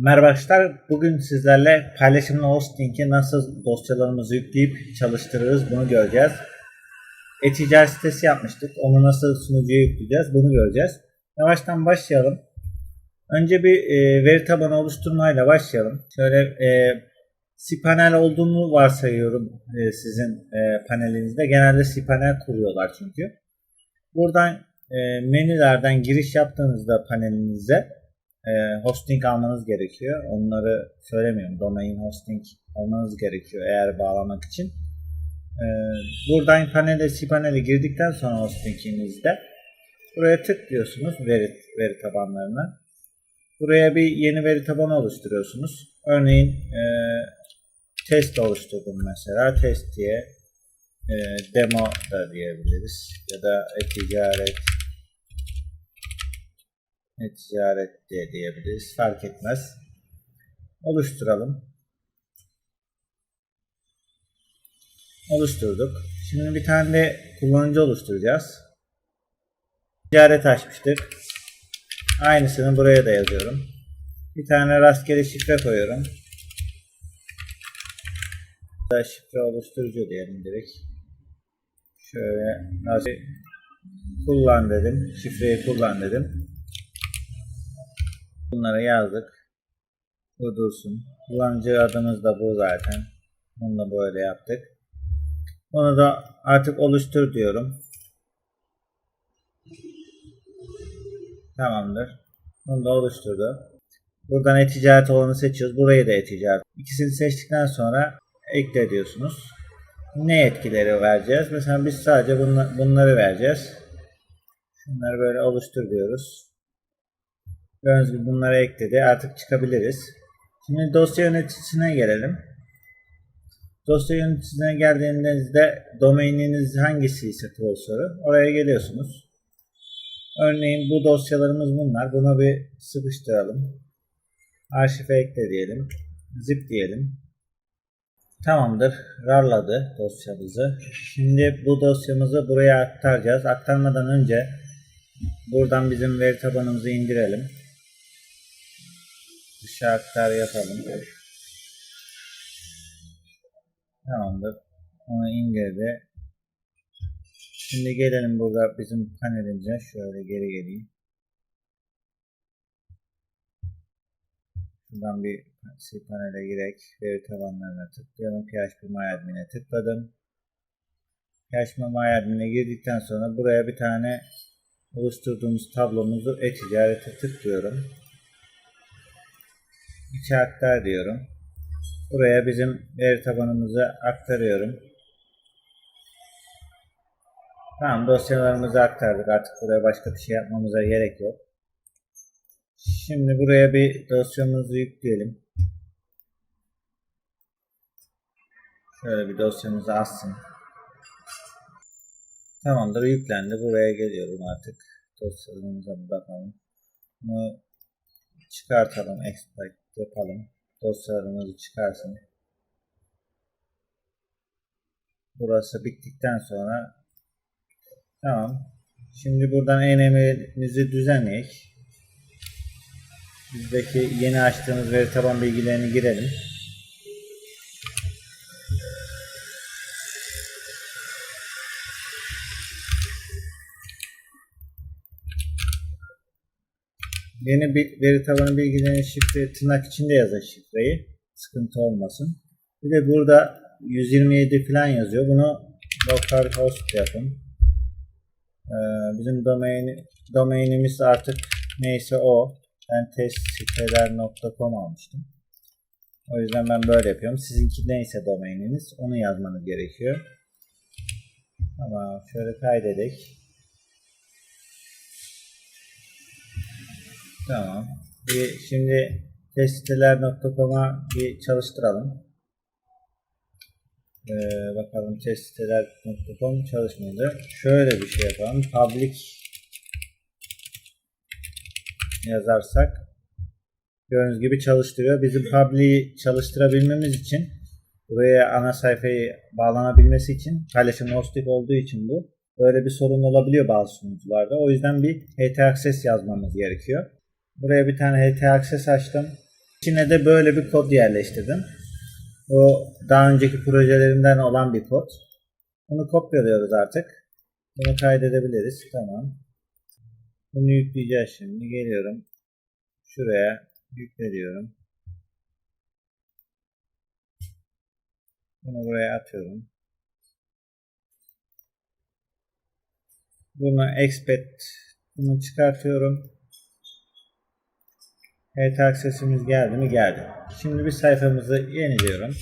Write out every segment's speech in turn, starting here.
Merhaba arkadaşlar. Bugün sizlerle paylaşımlı hosting'i nasıl dosyalarımızı yükleyip çalıştırırız bunu göreceğiz. E-ticaret sitesi yapmıştık. Onu nasıl sunucuya yükleyeceğiz bunu göreceğiz. Yavaştan başlayalım. Önce bir e, veri tabanı oluşturmayla başlayalım. Şöyle e, cPanel olduğunu varsayıyorum e, sizin e, panelinizde. Genelde cPanel kuruyorlar çünkü. Buradan e, menülerden giriş yaptığınızda panelinize e, hosting almanız gerekiyor. Onları söylemiyorum. Domain hosting almanız gerekiyor eğer bağlamak için. E, buradan panele cPanel'e girdikten sonra hostinginizde buraya tıklıyorsunuz veri, veri tabanlarına. Buraya bir yeni veri tabanı oluşturuyorsunuz. Örneğin e, test oluşturdum mesela. Test diye e, demo da diyebiliriz. Ya da e-ticaret e-ticaret diye diyebiliriz. Fark etmez. Oluşturalım. Oluşturduk. Şimdi bir tane de kullanıcı oluşturacağız. Ticaret açmıştık. Aynısını buraya da yazıyorum. Bir tane rastgele şifre koyuyorum. Da şifre oluşturucu diyelim direkt. Şöyle rastgele kullan dedim. Şifreyi kullan dedim. Bunları yazdık. Bu dursun. Kullanıcı adımız da bu zaten. Bunu da böyle yaptık. Bunu da artık oluştur diyorum. Tamamdır. Bunu da oluşturdu. Buradan e-ticaret olanı seçiyoruz. Burayı da e-ticaret. İkisini seçtikten sonra ekle diyorsunuz. Ne etkileri vereceğiz? Mesela biz sadece bunla- bunları vereceğiz. Şunları böyle oluştur diyoruz. Gibi bunları ekledi. Artık çıkabiliriz. Şimdi dosya yöneticisine gelelim. Dosya yöneticisine geldiğinizde domaininiz hangisi ise klasörü oraya geliyorsunuz. Örneğin bu dosyalarımız bunlar. Buna bir sıkıştıralım. Arşive ekle diyelim. Zip diyelim. Tamamdır. Rarladı dosyamızı. Şimdi bu dosyamızı buraya aktaracağız. Aktarmadan önce buradan bizim veri tabanımızı indirelim. Aktar yapalım. Tamamdır. Onu indirdi. Şimdi gelelim burada bizim panelimize. Şöyle geri geleyim. Şuradan bir panele girek. Veri tabanlarına tıklayalım. PHP MyAdmin'e tıkladım. PHP MyAdmin'e girdikten sonra buraya bir tane oluşturduğumuz tablomuzu e-ticarete tıklıyorum. İçe aktar diyorum. Buraya bizim veri tabanımızı aktarıyorum. Tamam dosyalarımızı aktardık. Artık buraya başka bir şey yapmamıza gerek yok. Şimdi buraya bir dosyamızı yükleyelim. Şöyle bir dosyamızı açsın. Tamamdır yüklendi. Buraya geliyorum artık. Dosyalarımıza bakalım. Bunu çıkartalım. Export yapalım. Dosyalarımızı çıkarsın. Burası bittikten sonra tamam. Şimdi buradan enemimizi düzenleyek. Bizdeki yeni açtığımız veri taban bilgilerini girelim. Yeni bir veri tabanı bilgilerini şifre tırnak içinde yazın şifreyi. Sıkıntı olmasın. Bir de burada 127 falan yazıyor. Bunu localhost yapın. Ee, bizim domain, domainimiz artık neyse o. Ben testsiteler.com almıştım. O yüzden ben böyle yapıyorum. Sizinki neyse domaininiz onu yazmanız gerekiyor. Tamam şöyle kaydedik. Tamam. Bir, şimdi testsiteler.com'a bir çalıştıralım. Ee, bakalım testsiteler.com çalışmadı. Şöyle bir şey yapalım. Public yazarsak gördüğünüz gibi çalıştırıyor. Bizim public'i çalıştırabilmemiz için buraya ana sayfayı bağlanabilmesi için paylaşım hosting olduğu için bu. Böyle bir sorun olabiliyor bazı sunucularda. O yüzden bir HT yazmamız gerekiyor. Buraya bir tane HT access açtım. İçine de böyle bir kod yerleştirdim. O daha önceki projelerimden olan bir kod. Bunu kopyalıyoruz artık. Bunu kaydedebiliriz. Tamam. Bunu yükleyeceğiz şimdi. Geliyorum. Şuraya yükle diyorum. Bunu buraya atıyorum. Bunu expect bunu çıkartıyorum. Evet aksesimiz geldi mi? Geldi. Şimdi bir sayfamızı yeniliyorum.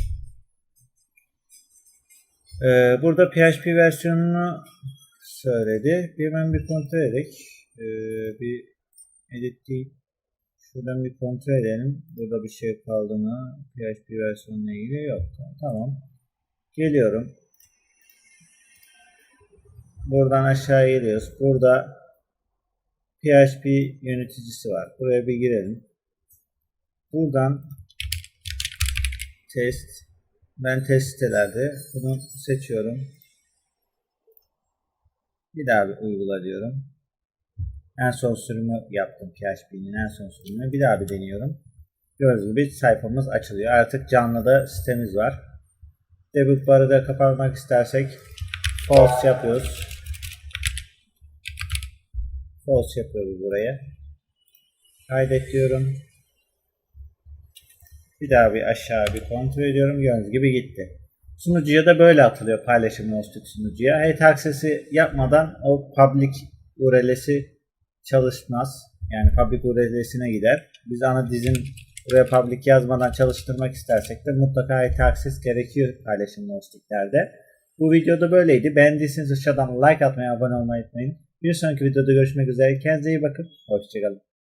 Ee, burada PHP versiyonunu söyledi. Bir hemen bir kontrol edelim. Ee, bir edit deyip şuradan bir kontrol edelim. Burada bir şey kaldı mı? PHP versiyonuna ilgili yok. Tamam. Geliyorum. Buradan aşağı geliyoruz. Burada PHP yöneticisi var. Buraya bir girelim. Buradan test ben test sitelerde bunu seçiyorum. Bir daha bir uygula diyorum. En son sürümü yaptım PHP'nin en son sürümünü. Bir daha bir deniyorum. Gördüğünüz gibi sayfamız açılıyor. Artık canlı da sitemiz var. Debug barı da kapatmak istersek false yapıyoruz. False yapıyoruz buraya. Kaydet diyorum. Bir daha bir aşağı bir kontrol ediyorum. Gördüğünüz gibi gitti. Sunucuya da böyle atılıyor paylaşım hosted sunucuya. Hate access'i yapmadan o public URL'si çalışmaz. Yani public URL'sine gider. Biz ana dizin buraya public yazmadan çalıştırmak istersek de mutlaka hate access gerekiyor paylaşım hosted'lerde. Bu videoda böyleydi. Beğendiyseniz aşağıdan like atmayı, abone olmayı unutmayın. Bir sonraki videoda görüşmek üzere. Kendinize iyi bakın. Hoşçakalın.